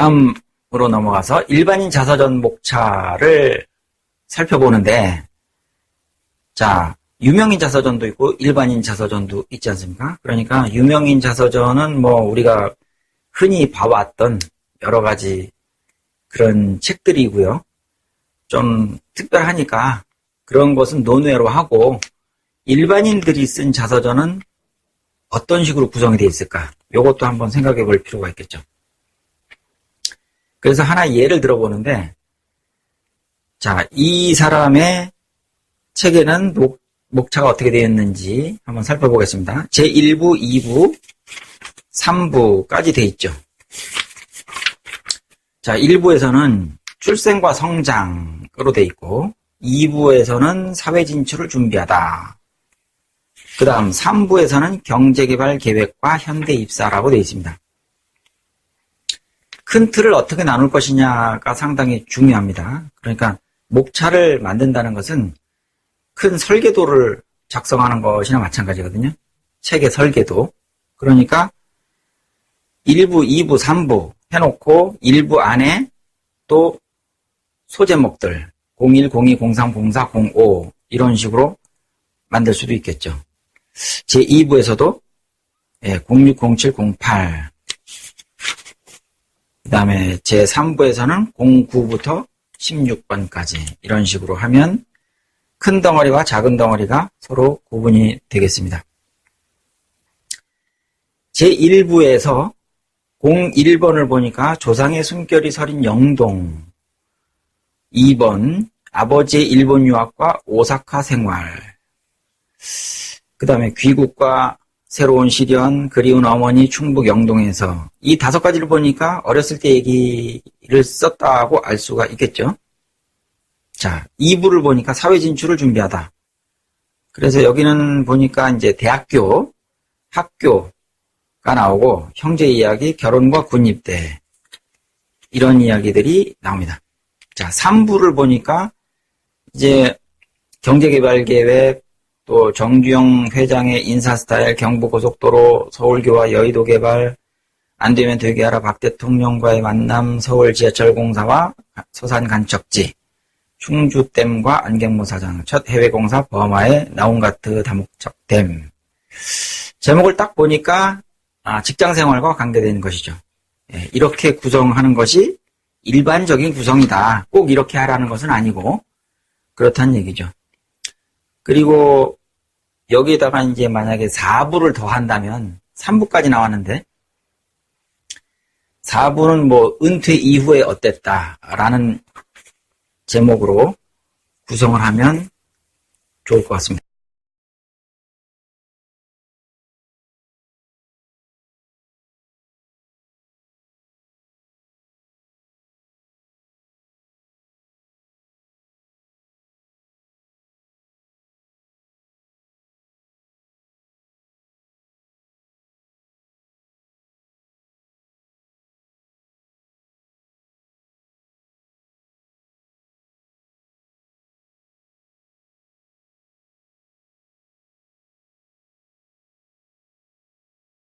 다음으로 넘어가서 일반인 자서전 목차를 살펴보는데, 자, 유명인 자서전도 있고 일반인 자서전도 있지 않습니까? 그러니까 유명인 자서전은 뭐 우리가 흔히 봐왔던 여러 가지 그런 책들이고요. 좀 특별하니까 그런 것은 논외로 하고 일반인들이 쓴 자서전은 어떤 식으로 구성이 되어 있을까? 이것도 한번 생각해 볼 필요가 있겠죠. 그래서 하나 예를 들어보는데, 자, 이 사람의 책에는 목, 목차가 어떻게 되어 있는지 한번 살펴보겠습니다. 제1부, 2부, 3부까지 되어 있죠. 자, 1부에서는 출생과 성장으로 되어 있고, 2부에서는 사회 진출을 준비하다. 그 다음 3부에서는 경제개발 계획과 현대 입사라고 되어 있습니다. 큰 틀을 어떻게 나눌 것이냐가 상당히 중요합니다. 그러니까 목차를 만든다는 것은 큰 설계도를 작성하는 것이나 마찬가지거든요. 책의 설계도. 그러니까 1부, 2부, 3부 해놓고 1부 안에 또 소제목들 01, 02, 03, 04, 05 이런 식으로 만들 수도 있겠죠. 제2부에서도 06, 07, 08. 그 다음에 제3부에서는 09부터 16번까지 이런 식으로 하면 큰 덩어리와 작은 덩어리가 서로 구분이 되겠습니다. 제1부에서 01번을 보니까 조상의 숨결이 서린 영동 2번 아버지의 일본 유학과 오사카 생활 그 다음에 귀국과 새로운 시련, 그리운 어머니, 충북 영동에서 이 다섯 가지를 보니까 어렸을 때 얘기를 썼다고 알 수가 있겠죠. 자, 2부를 보니까 사회 진출을 준비하다. 그래서 여기는 보니까 이제 대학교, 학교가 나오고 형제 이야기, 결혼과 군입대 이런 이야기들이 나옵니다. 자, 3부를 보니까 이제 경제개발계획, 또 정주영 회장의 인사 스타일, 경부고속도로, 서울교와 여의도 개발, 안 되면 되게 하라 박 대통령과의 만남, 서울 지하철 공사와 서산 간척지, 충주댐과 안경모 사장, 첫 해외 공사 버마의 나온가트 다목적댐. 제목을 딱 보니까 아, 직장 생활과 관계되는 것이죠. 예, 이렇게 구성하는 것이 일반적인 구성이다. 꼭 이렇게 하라는 것은 아니고 그렇다는 얘기죠. 그리고 여기에다가 이제 만약에 4부를 더 한다면 3부까지 나왔는데 4부는 뭐 은퇴 이후에 어땠다라는 제목으로 구성을 하면 좋을 것 같습니다.